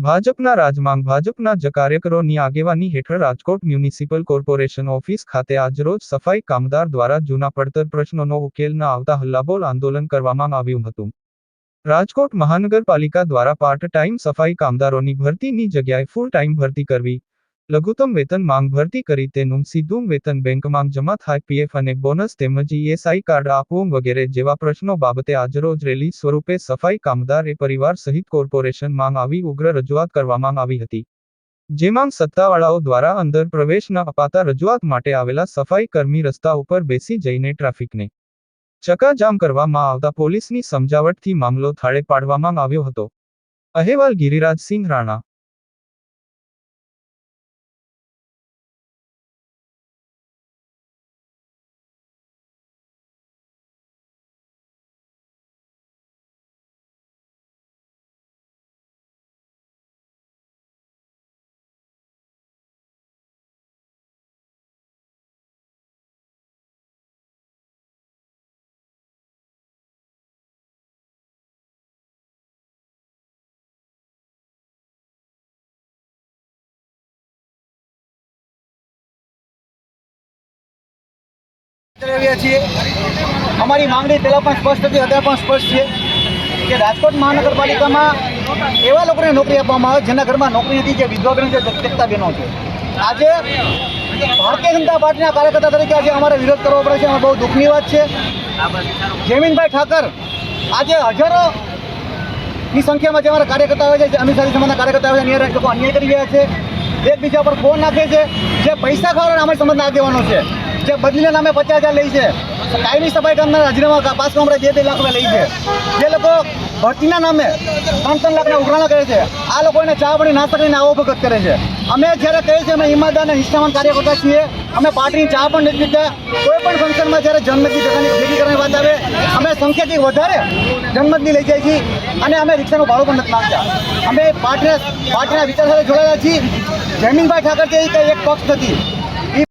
ભાજપના રાજમાંગ ભાજપના જ કાર્યકરોની આગેવાની હેઠળ રાજકોટ મ્યુનિસિપલ કોર્પોરેશન ઓફિસ ખાતે આજરોજ સફાઈ કામદાર દ્વારા જૂના પડતર પ્રશ્નોનો ઉકેલ ન આવતા હલ્લાબોલ આંદોલન કરવામાં આવ્યું હતું. રાજકોટ મહાનગરપાલિકા દ્વારા પાર્ટ ટાઈમ સફાઈ કામદારોની ભરતીની જગ્યાએ ફૂલ ટાઈમ ભરતી કરવી લઘુત્તમ વેતન માંગ ભરતી કરી તેનું સીધું વેતન બેંકમાં જમા થાય પીએફ અને બોનસ તેમજ ઈએસઆઈ કાર્ડ આપવું વગેરે જેવા પ્રશ્નો બાબતે આજરોજ રેલી સ્વરૂપે સફાઈ કામદાર એ પરિવાર સહિત કોર્પોરેશન માંગ આવી ઉગ્ર રજૂઆત કરવામાં આવી હતી. જેમાં સત્તાવાળાઓ દ્વારા અંદર પ્રવેશ અપાતા રજૂઆત માટે આવેલા સફાઈ કર્મી રસ્તા ઉપર બેસી જઈને ટ્રાફિકને ચકાજામ કરવામાં આવતા પોલીસની સમજાવટથી મામલો થાળે પાડવામાં આવ્યો હતો. અહેવાલ ગિરિરાજસિંહ રાણા અમારી માંગણી પહેલાં પણ સ્પષ્ટ હતી, અત્યારે પણ સ્પષ્ટ છે કે રાજકોટ મહાનગરપાલિકામાં એવા લોકોને નોકરી આપવામાં આવે, જેના ઘરમાં નોકરી નથી, જે વિધવા બહેનો છે તેકતા બહેનો છે. આજે ભારતીય જનતા પાર્ટીના કાર્યકર્તા તરીકે આજે અમારે વિરોધ કરવો પડે છે, અમારે બહુ દુઃખની વાત છે. જેમીનભાઈ ઠાકર, આજે હજારો ની સંખ્યામાં જે અમારા કાર્યકર્તા આવે છે, જે અનુસારી સમાજના કાર્યકર્તા આવે છે લોકો અન્યાય કરી રહ્યા છે, એકબીજા પર ફોન નાખે છે, જે પૈસા ખાવાનો અમારી સમાજના આગેવાનો છે. જે બદલીના નામે પચાસ હજાર લે છે. કાયમી સફાઈ કામના હાજરીમાં પાંચ કામરે બે બે લાખ રૂપિયા લે છે. જે લોકો ભરતીના નામે ત્રણ ત્રણ લાખના ઉઘરાણા કરે છે. આ લોકોને ચા પાણી નાસ્તા કરીને આવો ભગત કરે છે. અમે જ્યારે કહીએ છીએ અમે ઈમાનદાર અને નિષ્ઠાવાન કાર્યકર્તા છીએ. અમે પાર્ટીની ચા પણ નથી પીતા. કોઈ પણ ફંક્શનમાં જ્યારે જન્મદિન જગાની ભેગી કરવાની વાત આવે, અમે સંખ્યાથી વધારે જન્મદિન લઈ જાય છીએ અને અમે રિક્ષાનું ભાડું પણ નથી માંગતા. અમે પાર્ટીના પાર્ટીના વિચાર સાથે જોડાયેલા છીએ. જયમીનભાઈ ઠાકર છે એ એક પક્ષ નથી.